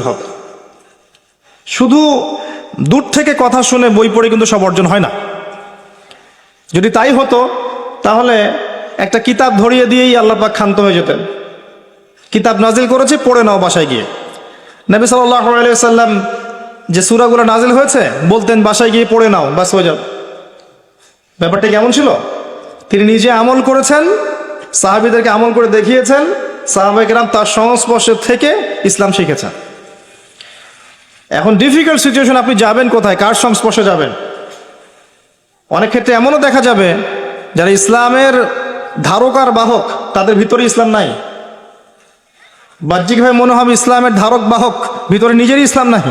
হবে। শুধু দূর থেকে কথা শুনে বই পড়ে কিন্তু সব অর্জন হয় না। যদি তাই হতো, তাহলে একটা কিতাব ধরিয়ে দিয়েই আল্লাহ পাক ক্ষান্ত হয়ে যেতেন। কিতাব নাজিল করেছে, পড়ে নাও বাসায় গিয়ে। নবী সাল্লাম যে সুরাগুলো নাজিল হয়েছে, বলতেন বাসায় গিয়ে পড়ে নাও বাস হয়ে যাও ব্যাপারটা কেমন ছিল? তিনি নিজে আমল করেছেন, সাহাবিদেরকে আমল করে দেখিয়েছেন সাহাবাইকেরাম তার সংস্পর্শে থেকে ইসলাম শিখেছেন। এখন ডিফিকাল্ট সিচুয়েশন আপনি যাবেন কোথায়? কার সংস্পর্শে যাবেন? অনেক ক্ষেত্রে এমনও দেখা যাবে, যারা ইসলামের ধারকার বাহক, তাদের ভিতরে ইসলাম নাই। বাহ্যিকভাবে মনে হবে ইসলামের ধারক বাহক, ভিতরে নিজেরই ইসলাম নাই।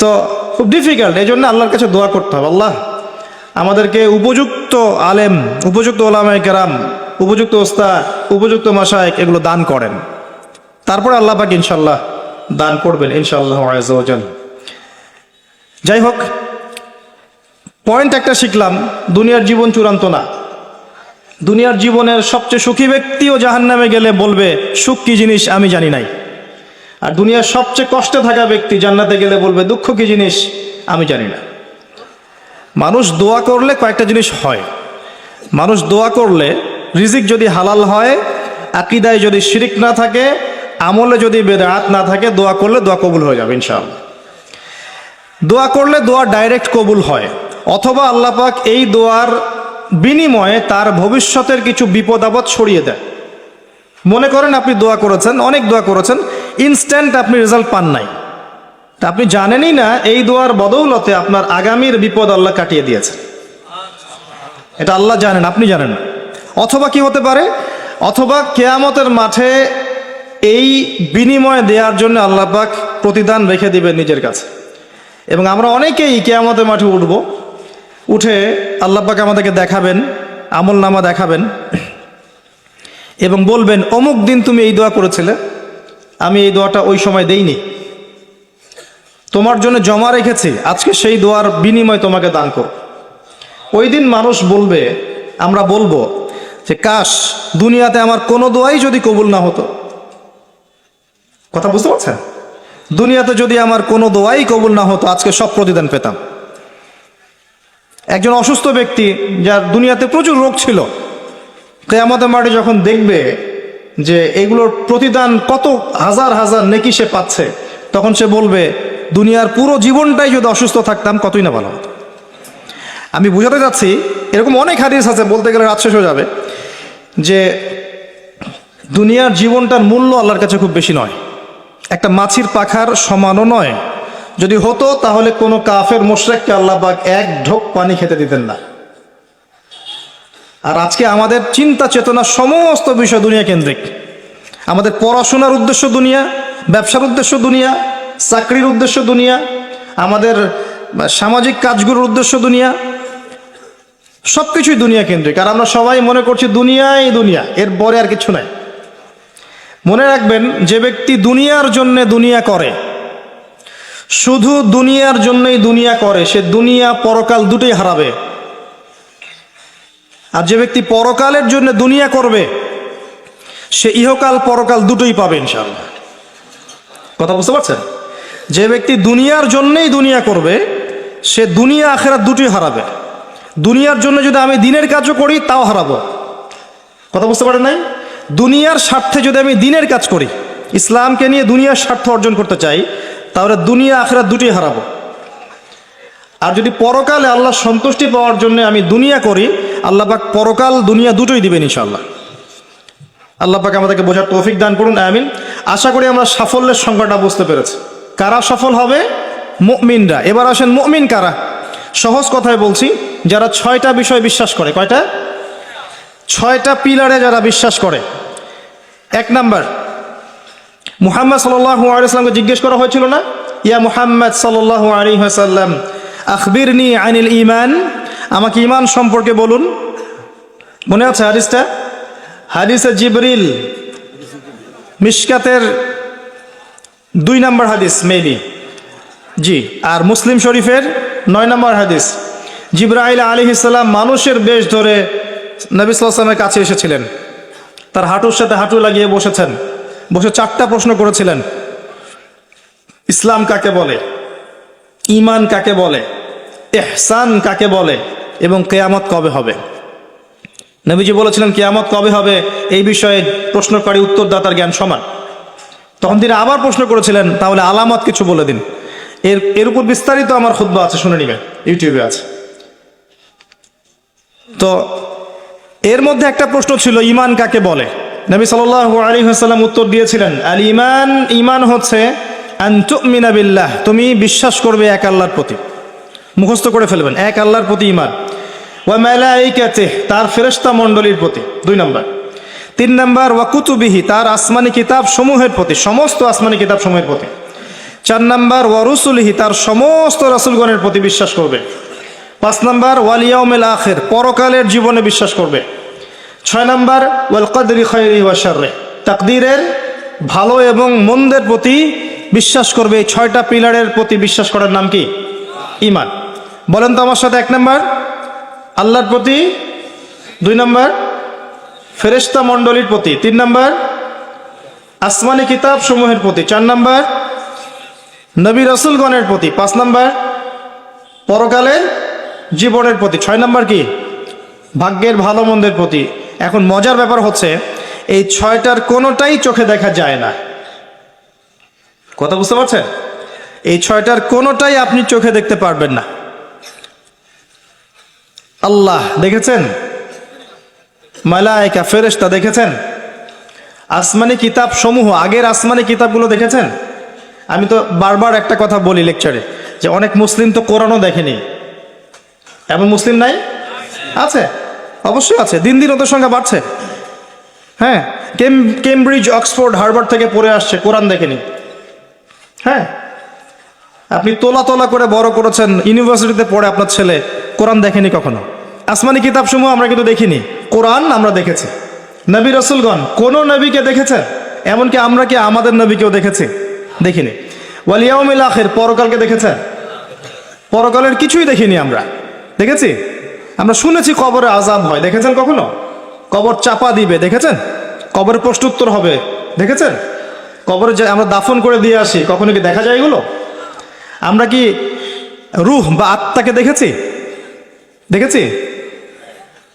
তো খুব ডিফিকাল্ট এই জন্য আল্লাহর কাছে দোয়া করতে হবে। আল্লাহ, আমাদেরকে উপযুক্ত আলেম, উপযুক্ত ওলামায় কেরাম, উপযুক্ত ওস্তাদ, উপযুক্ত মাসায়ক এগুলো দান করেন। তারপরে আল্লাহ পাক ইনশাল্লাহ দান করবেন ইনশাল্লাহ আজাল যাই হোক পয়েন্ট একটা শিখলাম, দুনিয়ার জীবন চূড়ান্ত না। দুনিয়ার জীবনের সবচেয়ে সুখী ব্যক্তিও জাহান নামে গেলে বলবে, সুখ কি জিনিস আমি জানি নাই। আর দুনিয়ার সবচেয়ে কষ্টে থাকা ব্যক্তি জান্নাতে গেলে বলবে, দুঃখ কি জিনিস আমি জানি না। মানুষ দোয়া করলে কয়েকটা জিনিস হয়। মানুষ দোয়া করলে রিজিক যদি হালাল হয়, আকিদায় যদি শিরিক না থাকে আমলে যদি বেদাত না থাকে, দোয়া করলে দোয়া কবুল হয়ে যাবে ইনশাআল্লাহ। দোয়া করলে দোয়া ডাইরেক্ট কবুল হয়। অথবা আল্লাহ পাক এই দোয়ার বিনিময়ে তার ভবিষ্যতের কিছু বিপদ আপদ ছড়িয়ে দেয়। মনে করেন আপনি দোয়া করেছেন, অনেক দোয়া করেছেন ইনস্ট্যান্ট আপনি রেজাল্ট পান নাই। তা আপনি জানেনই না, এই দোয়ার বদৌলতে আপনার আগামীর বিপদ আল্লাহ কাটিয়ে দিয়েছে এটা আল্লাহ জানেন, আপনি জানেন অথবা কি হতে পারে? অথবা কেয়ামতের মাঠে এই বিনিময় দেওয়ার জন্য আল্লাহ পাক প্রতিদান রেখে দিবেন নিজের কাছে। এবং আমরা অনেকেই কেয়ামতের মাঠে উঠব, উঠে আল্লাহ পাক আমাদেরকে দেখাবেন, আমল নামা দেখাবেন, এবং বলবেন, অমুক দিন তুমি এই দোয়া করেছিলে, আমি এই দোয়াটা ওই সময় দেইনি। তোমার জন্য জমা রেখেছি, আজকে সেই দোয়ার বিনিময় তোমাকে দান কর ওই দিন মানুষ বলবে, আমরা বলব যে, কাশ, দুনিয়াতে আমার কোনো দোয়াই যদি কবুল না হতো কথা বুঝতে পারছেন? দুনিয়াতে যদি আমার কোনো দোয়াই কবুল না হতো, আজকে সব প্রতিদান পেতাম। একজন অসুস্থ ব্যক্তি, যার দুনিয়াতে প্রচুর রোগ ছিল, কেয়ামতের মাঠে যখন দেখবে যে এগুলোর প্রতিদান কত হাজার হাজার নেকি সে পাচ্ছে, তখন সে বলবে, দুনিয়ার পুরো জীবনটাই যদি অসুস্থ থাকতাম, কতই না ভালো হতো। আমি বুঝাতে যাচ্ছি এরকম অনেক হাদিস আছে, বলতে গেলে রাত শেষ হয়ে যাবে, যে দুনিয়ার জীবনটার মূল্য আল্লাহর কাছে খুব বেশি নয়। একটা মাছির পাখার সমানও নয়। যদি হতো, তাহলে কোনো কাফের মোশরেককে আল্লাহ পাক এক ঢোক পানি খেতে দিতেন না। আর আজকে আমাদের চিন্তা চেতনা সমস্ত বিষয় দুনিয়া কেন্দ্রিক। আমাদের পড়াশোনার উদ্দেশ্য দুনিয়া, ব্যবসার উদ্দেশ্য দুনিয়া, চাকরির উদ্দেশ্য দুনিয়া, আমাদের সামাজিক কাজগুলোর উদ্দেশ্য দুনিয়া সব কিছুই দুনিয়া কেন্দ্রিক। আর আমরা সবাই মনে করছি দুনিয়াই দুনিয়া এর পরে আর কিছু নাই। মনে রাখবেন, যে ব্যক্তি দুনিয়ার জন্য দুনিয়া করে, শুধু দুনিয়ার জন্যই দুনিয়া করে, সে দুনিয়া পরকাল দুটোই হারাবে। আর যে ব্যক্তি পরকালের জন্য দুনিয়া করবে, সে ইহকাল পরকাল দুটোই পাবে ইনশাল্লাহ কথা বুঝতে পারছেন? যে ব্যক্তি দুনিয়ার জন্যই দুনিয়া করবে, সে দুনিয়া আখেরা দুটোই হারাবে। দুনিয়ার জন্য যদি আমি দিনের কাজও করি, তাও হারাবো। কথা বুঝতে পারেন নাই? দুনিয়ার স্বার্থে যদি আমি দিনের কাজ করি, ইসলামকে নিয়ে দুনিয়ার স্বার্থ অর্জন করতে চাই, তাহলে দুনিয়া আখেরা দুটোই হারাবো। আর যদি পরকালে আল্লাহ সন্তুষ্টি পাওয়ার জন্য আমি দুনিয়া করি, আল্লাহ পাক পরকাল দুনিয়া দুটোই দিবেন ইনশাল্লাহ আল্লাহ পাক আমাদেরকে বোঝার তৌফিক দান করুন, আমিন। আশা করি আমরা সাফল্যের সংখ্যাটা বুঝতে পেরেছি। কারা সফল হবে? মুমিনরা। এবার আসেন মুমিন কারা? সহজ কথায় বলছি, যারা ছয়টা বিষয় বিশ্বাস করে, কয়টা? ছয়টা পিলারে যারা বিশ্বাস করে এক নাম্বার। মুহাম্মদ সাল্লাহ আলাইসলামকে জিজ্ঞেস করা হয়েছিল না? ইয়া মুহাম্মদ আলী হাসাল্লাম আখবিরনি আনিল ইমান আমাকে ইমান সম্পর্কে বলুন। মনে আছে হাদিসটা? হাদিসে জিবরিল, মিশকাতের দুই নম্বর হাদিস মেবি জি, আর মুসলিম শরীফের নয় নম্বর হাদিস। জিব্রাইল আলী ইসলাম মানুষের বেশ ধরে নবী সাল্লামের কাছে এসেছিলেন। তার হাঁটুর সাথে হাঁটু লাগিয়ে বসেছেন। বসে চারটা প্রশ্ন করেছিলেন। ইসলাম কাকে বলে? ইমান কাকে বলে? এহসান কাকে বলে? এবং কেয়ামত কবে হবে? নবীজি বলেছিলেন, কেয়ামত কবে হবে? এই বিষয়ে প্রশ্নকারী উত্তরদাতার জ্ঞান সমান। তখন তিনি আবার প্রশ্ন করেছিলেন, তাহলে আলামত কিছু বলে দিন। এর এর উপর বিস্তারিত আমার খুদ্া আছে, শুনে নিবেন। ইউটিউবে আছে। তো এর মধ্যে একটা প্রশ্ন ছিল, ইমান কাকে বলে? নবী সাল আলী হাসাল্লাম উত্তর দিয়েছিলেন আল ইমান ইমান হচ্ছে বিল্লাহ, তুমি বিশ্বাস করবে এক আল্লাহর প্রতি। মুখস্থ করে ফেলবেন, এক আল্লাহর প্রতি ইমান। ওয়া মালাইকাতে তার ফেরেশতা মণ্ডলীর প্রতি, দুই নম্বর। তিন নম্বর ওয়াকুতুবিহি তার আসমানি কিতাব সমূহের প্রতি, সমস্ত আসমানি কিতাব সমূহের প্রতি। চার নম্বর ওয়ারুসুলিহি তার সমস্ত রাসুলগণের প্রতি বিশ্বাস করবে। পাঁচ নম্বর ওয়ালিয়াউমেল আখের, পরকালের জীবনে বিশ্বাস করবে। ছয় নম্বর, ওয়াল কদরি খৈরি ওয়াশারে তাকদিরের ভালো এবং মন্দের প্রতি বিশ্বাস করবে। এই ছয়টা পিলারের প্রতি বিশ্বাস করার নাম কি? ইমান। বলেন তো আমার সাথে এক নম্বর, আল্লাহর প্রতি। দুই নম্বর, ফেরেশতা মণ্ডলীর প্রতি। তিন নম্বর, আসমানি কিতাব সমূহের প্রতি। চার নম্বর, নবী রসুলগণের প্রতি। পাঁচ নম্বর, পরকালের জীবনের প্রতি। ছয় নম্বর কি? ভাগ্যের ভালো মন্দের প্রতি। এখন মজার ব্যাপার হচ্ছে, এই ছয়টার কোনোটাই চোখে দেখা যায় না। কথা বুঝতে পারছেন? এই ছয়টার কোনোটাই আপনি চোখে দেখতে পারবেন না। আল্লাহ, দেখেছেন? মালায়কা, ফেরেশতা দেখেছেন? আসমানি কিতাব সমূহ, আগের আসমানি কিতাবগুলো দেখেছেন? আমি তো বারবার একটা কথা বলি লেকচারে যে অনেক মুসলিম তো কোরআনও দেখেনি। এমন মুসলিম নাই? আছে, অবশ্যই আছে, দিন দিন ওদের সংখ্যা বাড়ছে। হ্যাঁ কেম, কেমব্রিজ, অক্সফোর্ড, হার্ভার্ড থেকে পড়ে আসছে, কোরআন দেখেনি। হ্যাঁ আপনি তোলা তোলা করে বড় করেছেন, ইউনিভার্সিটিতে পড়ে আপনার ছেলে, কোরআন দেখেনি কখনো? আসমানি কিতাবসমূহ আমরা কিন্তু দেখিনি, কোরআন আমরা দেখেছি। নবী রসুলগণ, কোন নবীকে দেখেছেন? এমনকি আমরা কি আমাদের নবীকেও দেখেছি? দেখিনি। ওয়ালিয়াউমিল আখের, পরকালকে দেখেছেন? পরকালের কিছুই দেখিনি আমরা। দেখেছি? আমরা শুনেছি কবরে আজাব হয়। দেখেছেন কখনো? কবর চাপা দিবে, দেখেছেন? কবরের প্রশ্নোত্তর হবে, দেখেছেন? কবরে যে আমরা দাফন করে দিয়ে আসি, কখনো কি দেখা যায় এগুলো? আমরা কি রুহ বা আত্মাকে দেখেছি? দেখেছি?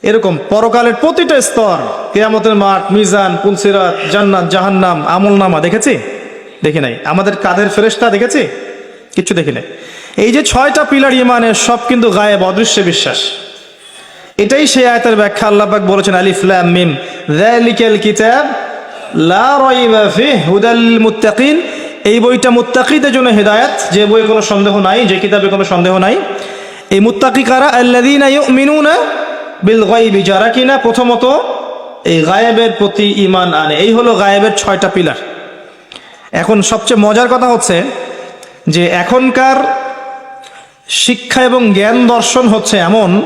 এরকম পরকালের প্রতিটা স্তর, কেয়ামতের মাঠ, মিজান, পুলসিরাত, জান্নাত, জাহান্নাম, আমলনামা দেখেছি? দেখি নাই। আমাদের কাদের ফেরেস্তা দেখেছি? কিচ্ছু দেখি নাই। এই যে ছয়টা পিলার ইমানের সব কিন্তু গায়েব, অদৃশ্য বিশ্বাস। এটাই সেই আয়তের ব্যাখ্যা, আল্লাহ পাক বলেছেন, আলিফ মিম। যালিকাল কিতাব মুত্তাকিন এই বইটা মুত্তাকিদের জন্য হেদায়েত, যে বইয়ে কোনো সন্দেহ নাই, যে কিতাবে কোনো সন্দেহ নাই। এই মুত্তাকি কারা? আল্লাযীনা ইউমিনুনা বিল গায়বি, যারা কিনা প্রথমত এই গায়েবের প্রতি ইমান আনে। এই হলো গায়েবের ছয়টা পিলার। এখন সবচেয়ে মজার কথা হচ্ছে যে এখনকার শিক্ষা এবং জ্ঞান দর্শন হচ্ছে এমন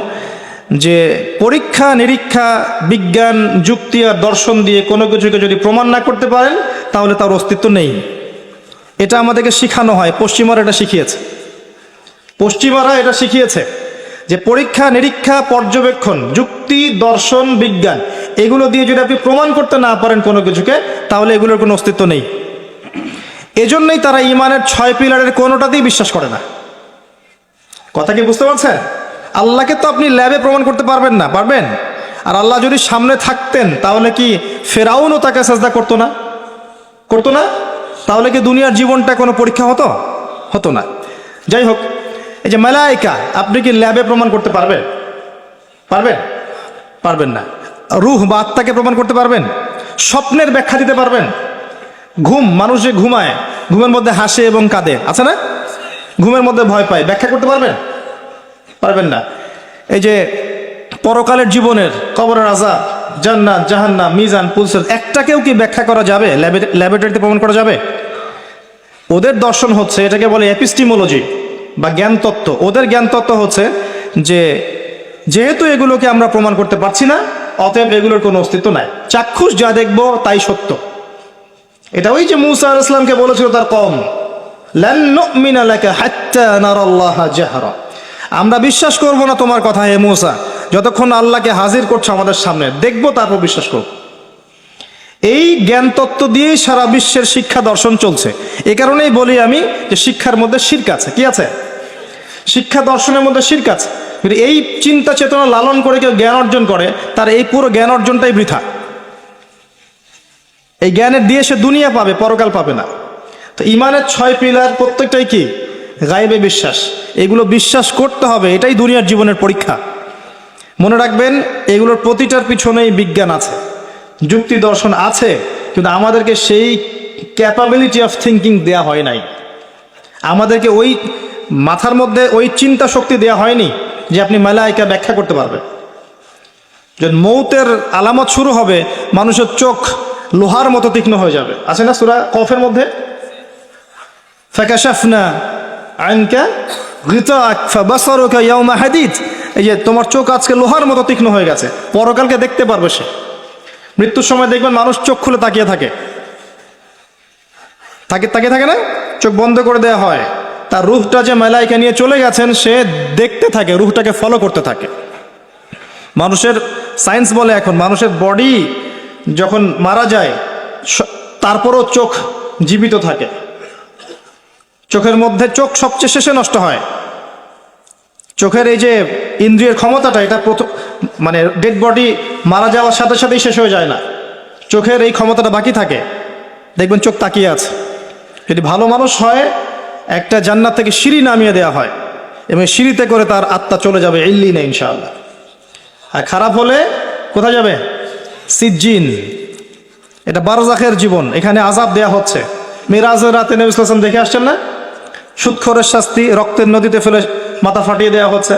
যে পরীক্ষা, নিরীক্ষা, বিজ্ঞান, যুক্তি আর দর্শন দিয়ে কোনো কিছুকে যদি প্রমাণ না করতে পারেন, তাহলে তার অস্তিত্ব নেই। এটা আমাদেরকে শিখানো হয়, পশ্চিমারা এটা শিখিয়েছে। পশ্চিমারা এটা শিখিয়েছে যে পরীক্ষা, নিরীক্ষা, পর্যবেক্ষণ, যুক্তি, দর্শন, বিজ্ঞান, এগুলো দিয়ে যদি আপনি প্রমাণ করতে না পারেন কোনো কিছুকে, তাহলে এগুলোর কোনো অস্তিত্ব নেই। এজন্যই তারা ইমানের ছয় পিলারের কোনোটাতেই বিশ্বাস করে না। কথা কি বুঝতে পারছেন? আল্লাহকে তো আপনি ল্যাবে প্রমাণ করতে পারবেন না, পারবেন? আর আল্লাহ যদি সামনে থাকতেন, তাহলে কি ফেরাউনও তাকে সাজদা করতো না? করতো না? তাহলে কি দুনিয়ার জীবনটা কোনো পরীক্ষা হতো? হতো না। যাই হোক, এই যে মেলাইকা, আপনি কি ল্যাবে প্রমাণ করতে পারবেন? পারবেন? পারবেন না। রুহ বা আত্মাকে প্রমাণ করতে পারবেন? স্বপ্নের ব্যাখ্যা দিতে পারবেন? ঘুম, মানুষ যে ঘুমায়, ঘুমের মধ্যে হাসে এবং কাঁদে, আছে না? ঘুমের মধ্যে ভয় পায়, ব্যাখ্যা করতে পারবেন? পারবেন না। এই যে পরকালের জীবনের কবরের রাজা জান্নাত জাহান্না মিজান, পুলসের, একটাকেও কি ব্যাখ্যা করা যাবে? ল্যাবরেটরিতে প্রমাণ করা যাবে? ওদের দর্শন হচ্ছে, এটাকে বলে এপিস্টিমোলজি বা জ্ঞান তত্ত্ব ওদের জ্ঞান তত্ত্ব হচ্ছে যে যেহেতু এগুলোকে আমরা প্রমাণ করতে পারছি না, অতএব এগুলোর কোনো অস্তিত্ব নাই। চাক্ষুষ যা দেখব, তাই সত্য। এটা ওই যে মুসা ইসলামকে বলেছিল তার কম। লাকা হাত্তা নারাল্লাহা জাহরা। আমরা বিশ্বাস করব না তোমার কথা, হে মোসা। যতক্ষণ আল্লাহকে হাজির করছ আমাদের সামনে, দেখব, তারপর বিশ্বাস করব। এই জ্ঞান তত্ত্ব দিয়েই সারা বিশ্বের শিক্ষা দর্শন চলছে। এ কারণেই বলি আমি যে শিক্ষার মধ্যে শির্ক আছে। কি আছে? শিক্ষা দর্শনের মধ্যে শির্ক আছে। কিন্তু এই চিন্তা চেতনা লালন করে কেউ জ্ঞান অর্জন করে, তার এই পুরো জ্ঞান অর্জনটাই বৃথা। এই জ্ঞানের দিয়ে সে দুনিয়া পাবে, পরকাল পাবে না। তো ইমানের ছয় পিলার প্রত্যেকটাই কি? গায়েবে বিশ্বাস। এগুলো বিশ্বাস করতে হবে, এটাই দুনিয়ার জীবনের পরীক্ষা। মনে রাখবেন, এগুলোর প্রতিটার পিছনেই বিজ্ঞান আছে। যুক্তি দর্শন আছে, কিন্তু আমাদেরকে সেই ক্যাপাবিলিটি অফ থিঙ্কিং দেয়া হয় নাই। আমাদেরকে ওই মাথার মধ্যে ওই চিন্তা শক্তি দেয়া হয়নি যে আপনি মালাইকা ব্যাখ্যা করতে পারবেন। যখন মৌতের আলামত শুরু হবে, মানুষের চোখ লোহার মতো তীক্ষ্ণ হয়ে যাবে। আছে না সুরা কফের মধ্যে? ফাকাশাফনা আইনকা গিতাক ফাবাসারুকা ইয়াউমা হাদিদ। এই যে তোমার চোখ আজকে লোহার মতো তীক্ষ্ণ হয়ে গেছে। পরকালকে দেখতে পারবে সে। মৃত্যুর সময় দেখবেন মানুষ চোখ খুলে তাকিয়ে থাকে। থাকে তাকিয়ে থাকে না? চোখ বন্ধ করে দেওয়া হয়। তার রুহটা যে মেলাইকে নিয়ে চলে গেছেন, সে দেখতে থাকে, রুহটাকে ফলো করতে থাকে। মানুষের সায়েন্স বলে এখন, মানুষের বডি যখন মারা যায় তারপরও চোখ জীবিত থাকে। চোখের মধ্যে চোখ সবচেয়ে শেষে নষ্ট হয়। চোখের এই যে ইন্দ্রিয়ের ক্ষমতাটা, এটা প্রথম মানে ডেড বডি মারা যাওয়ার সাথে সাথেই শেষ হয়ে যায় না। চোখের এই ক্ষমতাটা বাকি থাকে। দেখবেন চোখ তাকিয়ে আছে। যদি ভালো মানুষ হয়, একটা জান্নাত থেকে সিঁড়ি নামিয়ে দেওয়া হয় এবং সিঁড়িতে করে তার আত্মা চলে যাবে ইল্লি না ইনশাআল্লাহ। আর খারাপ হলে কোথায় যাবে? সিজ্জিন। এটা বারজাখের জীবন। এখানে আজাব দেয়া হচ্ছে। মিরাজের রাতে নবী দেখে আসছেন না? সুৎখরের শাস্তি রক্তের নদীতে ফেলে মাথা ফাটিয়ে দেওয়া হচ্ছে।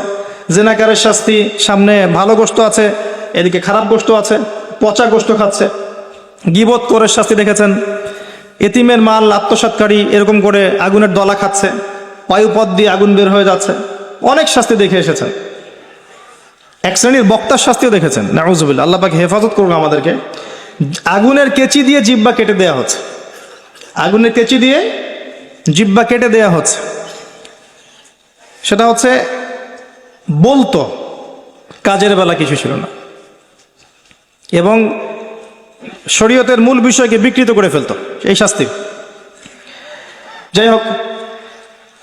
জেনাকারের শাস্তি, সামনে ভালো গোস্ত আছে, এদিকে খারাপ গোস্ত আছে, পচা গোস্ত খাচ্ছে। গিবত করে শাস্তি দেখেছেন। এতিমের মাল আত্মসাৎকারী এরকম করে আগুনের দলা খাচ্ছে। বায়ুপথ দিয়ে আগুন বের হয়ে যাচ্ছে। অনেক শাস্তি দেখে এসেছেন। এক শ্রেণির বক্তার শাস্তিও দেখেছেন। নাউজুবিল্লা আল্লাহ পাকে হেফাজত করুন আমাদেরকে। আগুনের কেচি দিয়ে জিব্বা কেটে দেওয়া হচ্ছে। আগুনের কেচি দিয়ে জিব্বা কেটে দেয়া হচ্ছে। সেটা হচ্ছে বলতো, কাজের বেলা কিছু ছিল না। এবং শরীয়তের মূল বিষয়কে বিকৃত করে ফেলতো, এই শাস্তি। যাই হোক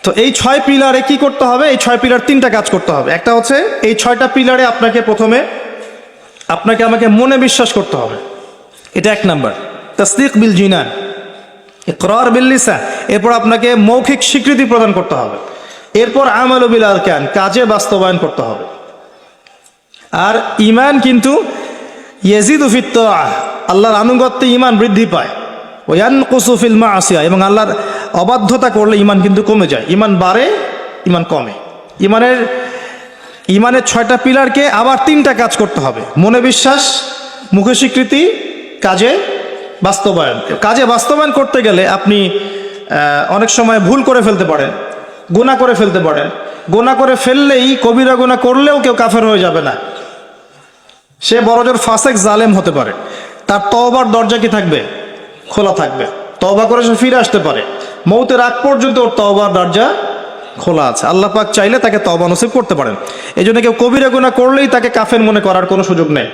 তো এই ছয় পিলারে কি করতে হবে? এই ছয় পিলার তিনটা কাজ করতে হবে। একটা হচ্ছে, এই ছয়টা পিলারে আপনাকে প্রথমে, আপনাকে আমাকে মনে বিশ্বাস করতে হবে। এটা এক নাম্বার। তসদিক বিল জিনান। ইকরার বিল লিসান এরপর আপনাকে মৌখিক স্বীকৃতি প্রদান করতে হবে। এরপর আমাল বিল আরকান কাজে বাস্তবায়ন করতে হবে। আর ইমান কিন্তু ইয়েজিদ উফিত আল্লাহর আনুগত্যে ইমান বৃদ্ধি পায়। ওয়ান কুসুফিল মা আসিয়া এবং আল্লাহর অবাধ্যতা করলে ইমান কিন্তু কমে যায়। ইমান বাড়ে ইমান কমে। ইমানের ইমানের ছয়টা পিলারকে আবার তিনটা কাজ করতে হবে। মনে বিশ্বাস, মুখে স্বীকৃতি, কাজে বাস্তবায়ন। কাজে বাস্তবায়ন করতে গেলে আপনি অনেক সময় ভুল করে ফেলতে পারেন গোনা করে ফেলতে পারেন। গোনা করে ফেললেই কবিরা গুণা করলেও কেউ কাফের হয়ে যাবে না। সে বড়জোর ফাসেক, জালেম হতে পারে। তার তওবার দরজা কি থাকবে? খোলা থাকবে। তওবা করে সে ফিরে আসতে পারে। মৌতের আগ পর্যন্ত ওর তওবার দরজা খোলা আছে। আল্লাহ পাক চাইলে তাকে তওবা নসিব করতে পারেন। এই জন্য কেউ কবিরা গুণা করলেই তাকে কাফের মনে করার কোনো সুযোগ নেই।